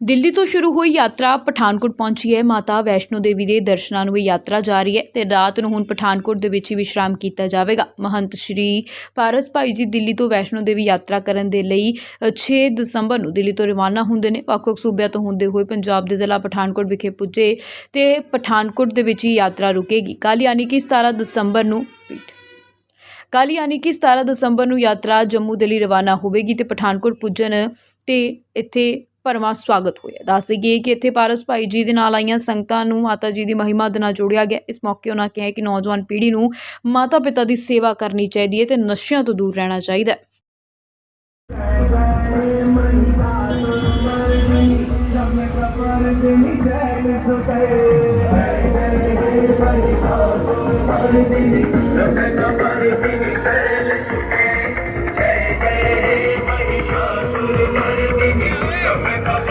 ਦਿੱਲੀ ਤੋਂ ਸ਼ੁਰੂ ਹੋਈ ਯਾਤਰਾ ਪਠਾਨਕੋਟ ਪਹੁੰਚੀ ਹੈ। ਮਾਤਾ ਵੈਸ਼ਨੋ ਦੇਵੀ ਦੇ ਦਰਸ਼ਨਾਂ ਨੂੰ ਇਹ ਯਾਤਰਾ ਜਾ ਰਹੀ ਹੈ ਤੇ ਰਾਤ ਨੂੰ ਹੁਣ ਪਠਾਨਕੋਟ ਦੇ ਵਿੱਚ ਹੀ ਵਿਸ਼ਰਾਮ ਕੀਤਾ ਜਾਵੇਗਾ। ਮਹੰਤ ਸ਼੍ਰੀ ਪਾਰਸ ਭਾਈ ਜੀ ਦਿੱਲੀ ਤੋਂ ਵੈਸ਼ਨੋ ਦੇਵੀ ਯਾਤਰਾ ਕਰਨ ਦੇ ਲਈ ਅ, 6 ਦਸੰਬਰ ਨੂੰ ਦਿੱਲੀ ਤੋਂ ਰਵਾਨਾ ਹੁੰਦੇ ਨੇ। ਵੱਖ-ਵੱਖ ਸੂਬਿਆਂ ਤੋਂ ਹੁੰਦੇ ਹੋਏ ਪੰਜਾਬ ਦੇ ਜ਼ਿਲ੍ਹਾ ਪਠਾਨਕੋਟ ਵਿਖੇ ਪੁੱਜੇ ਤੇ ਪਠਾਨਕੋਟ ਦੇ ਵਿੱਚ ਹੀ ਯਾਤਰਾ ਰੁਕੇਗੀ। ਕੱਲ੍ਹ ਯਾਨੀ ਕਿ 17 ਦਸੰਬਰ ਨੂੰ ਪੀਠ ਕੱਲ੍ਹ ਯਾਨੀ ਕਿ 17 ਦਸੰਬਰ ਨੂੰ ਯਾਤਰਾ ਜੰਮੂ ਦੇ ਲਈ ਰਵਾਨਾ ਹੋਵੇਗੀ ਤੇ ਪਠਾਨਕੋਟ ਪੁੱਜਣ ਤੇ ਇੱਥੇ ਭਰਵਾਂ ਸਵਾਗਤ ਹੋਇਆ। ਦੱਸ ਦਈਏ ਕਿ ਇੱਥੇ ਪਾਰਸ ਭਾਈ ਜੀ ਦੇ ਨਾਲ ਆਈਆਂ ਸੰਗਤਾਂ ਨੂੰ ਮਾਤਾ ਜੀ ਦੀ ਮਹਿਮਾ ਦੇ ਨਾਲ ਜੋੜਿਆ ਗਿਆ। ਇਸ ਮੌਕੇ ਉਹਨਾਂ ਕਿਹਾ ਕਿ ਨੌਜਵਾਨ ਪੀੜ੍ਹੀ ਨੂੰ ਮਾਤਾ ਪਿਤਾ ਦੀ ਸੇਵਾ ਕਰਨੀ ਚਾਹੀਦੀ ਹੈ ਤੇ ਨਸ਼ਿਆਂ ਤੋਂ ਦੂਰ ਰਹਿਣਾ ਚਾਹੀਦਾ ਹੈ। ਜੈ ಬೇಕಪ್ಪ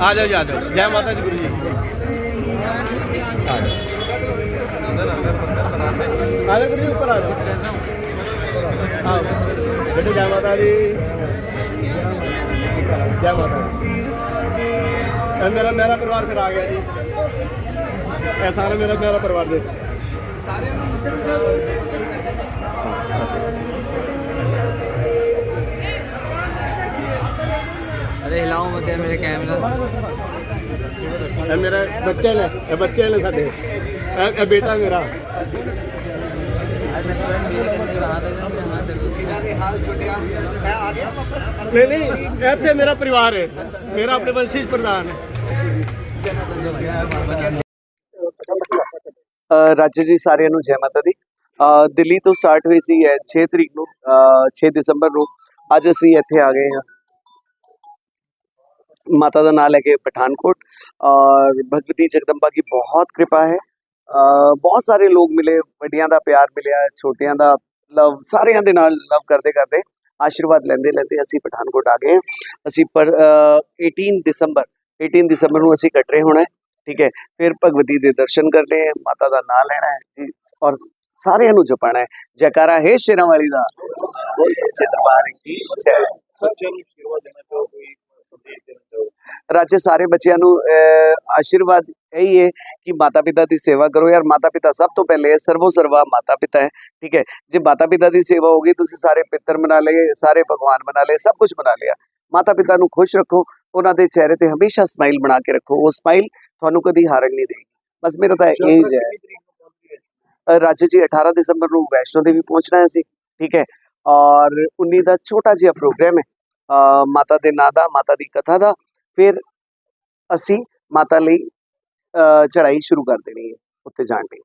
ਆ ਜਾਓ, ਜੀ ਆ ਜਾਓ। ਜੈ ਮਾਤਾ ਦੀ ਗੁਰੂ ਜੀ ਆ ਜਾਓ ਗੁਰੂ ਜੀ ਉੱਪਰ ਆ ਜਾਓ। ਆਓ। ਬੇਟੇ, ਜੈ ਮਾਤਾ ਦੀ। ਜੈ ਮਾਤਾ ਦੀ। ਮੇਰਾ ਮੇਰਾ ਪਰਿਵਾਰ ਫਿਰ ਆ ਗਿਆ ਜੀ। ਐਸਾ ਸਾਰਾ ਮੇਰਾ ਮੇਰਾ ਪਰਿਵਾਰ ਦੇ ਸਾਰਿਆਂ ਨੂੰ मत यार मेरे कैमरा ਇਹ ਮੇਰੇ ਬੱਚੇ ਨੇ ਇਹ ਬੱਚੇ ਨੇ ਸਾਡੇ ਇਹ ਇਹ ਬੇਟਾ ਮੇਰਾ आज मैं तुरंत मेरे करने वहाँ तक मेरे हाथ दर्द ਨਹੀਂ ਨਹੀਂ ਇੱਥੇ ਮੇਰਾ ਪਰਿਵਾਰ ਹੈ ਮੇਰਾ ਆਪਣੇ ਵੰਸ਼ੀ ਪ੍ਰਧਾਨ ਹੈ ਅ, ਰਾਜੇ ਜੀ ਸਾਰਿਆਂ ਨੂੰ ਜੈ ਮਾਤਾ ਦੀ ਅ, ਦਿੱਲੀ ਤੋਂ ਸਟਾਰਟ ਹੋਈ ਸੀ ਇਹ 6 ਤਰੀਕ ਨੂੰ ਅ, 6 ਦਸੰਬਰ ਨੂੰ ਅੱਜ ਅਸੀਂ ਇੱਥੇ ਆ ਗਏ ਹਾਂ ਮਾਤਾ ਦਾ ਨਾਮ ਲੈ ਕੇ ਪਠਾਨਕੋਟ ਔਰ ਭਗਵਤੀ ਜਗਦੰਬਾ ਦੀ ਬਹੁਤ ਕਿਰਪਾ ਹੈ ਬਹੁਤ ਸਾਰੇ ਲੋਕ ਮਿਲੇ ਵੱਡਿਆਂ ਦਾ ਪਿਆਰ ਮਿਲਿਆ ਛੋਟਿਆਂ ਦਾ ਲਵ ਸਾਰਿਆਂ ਦੇ ਨਾਲ ਲਵ ਕਰਦੇ ਕਰਦੇ ਆਸ਼ੀਰਵਾਦ ਲੈਂਦੇ ਲੈਂਦੇ ਅਸੀਂ ਪਠਾਨਕੋਟ ਆ ਗਏ ਹਾਂ। ਅਸੀਂ ਪਰ ਅ, 18 ਦਸੰਬਰ 18 ਦਸੰਬਰ ਨੂੰ ਅਸੀਂ ਇਕੱਠੇ ਹੋਣਾ ਹੈ ਠੀਕ ਹੈ ਫਿਰ ਭਗਵਤੀ ਦੇ ਦਰਸ਼ਨ ਕਰਨੇ ਹੈ ਮਾਤਾ ਦਾ ਨਾਮ ਲੈਣਾ ਹੈ ਜੀ ਔਰ ਸਾਰਿਆਂ ਨੂੰ ਜਪਾਣਾ ਹੈ ਜੈਕਾਰਾ ਹੈ ਸ਼ੇਰਾਂ ਵਾਲੀ ਦਾ ਬੋਲ ਸੱਚੇ ਦਰਬਾਰ ਕੀ ਜੈ ਰਾਜੇ ਸਾਰੇ ਬੱਚਿਆਂ ਨੂੰ ਆਸ਼ੀਰਵਾਦ ਇਹੀ ਹੈ ਕਿ ਮਾਤਾ ਪਿਤਾ ਦੀ ਸੇਵਾ ਕਰੋ ਯਾਰ ਮਾਤਾ ਪਿਤਾ ਸਭ ਤੋਂ ਪਹਿਲੇ ਹੈ ਸਰਵੋ ਸਰਵਾ ਮਾਤਾ ਪਿਤਾ ਹੈ ਠੀਕ ਹੈ। ਜੇ ਮਾਤਾ ਪਿਤਾ ਦੀ ਸੇਵਾ ਹੋਗੀ ਤੁਸੀਂ ਸਾਰੇ ਪਿੱਤਰ ਮਨਾ ਲਏ ਸਾਰੇ ਭਗਵਾਨ ਮਨਾ ਲਏ ਸਭ ਕੁਝ ਮਨਾ ਲਿਆ। ਮਾਤਾ ਪਿਤਾ ਨੂੰ ਖੁਸ਼ ਰੱਖੋ ਉਹਨਾਂ ਦੇ ਚਿਹਰੇ ਤੇ ਹਮੇਸ਼ਾ ਸਮਾਈਲ ਬਣਾ ਕੇ ਰੱਖੋ ਉਹ ਸਮਾਈਲ ਤੁਹਾਨੂੰ ਕਦੀ ਹਾਰਨ ਨਹੀਂ ਦੇਗੀ ਬਸ ਮੇਰਾ ਤਾਂ ਇਹ ਹੈ। ਰਾਜੇ ਜੀ 18 ਦਸੰਬਰ ਨੂੰ ਵੈਸ਼ਨੋ ਦੇਵੀ ਪਹੁੰਚਣਾ ਹੈ ਅਸੀਂ ਠੀਕ ਹੈ। ਔਰ 19 ਦਾ ਛੋਟਾ ਜਿਹਾ ਪ੍ਰੋਗਰਾਮ ਹੈ ਮਾਤਾ ਦੇ ਨਾਂ ਦਾ ਮਾਤਾ ਦੀ ਕਥਾ ਦਾ। ਫਿਰ ਅਸੀਂ ਮਾਤਾ ਲਈ ਅ, ਚੜ੍ਹਾਈ ਸ਼ੁਰੂ ਕਰ ਦੇਣੀ ਹੈ ਉੱਥੇ ਜਾਣ ਲਈ।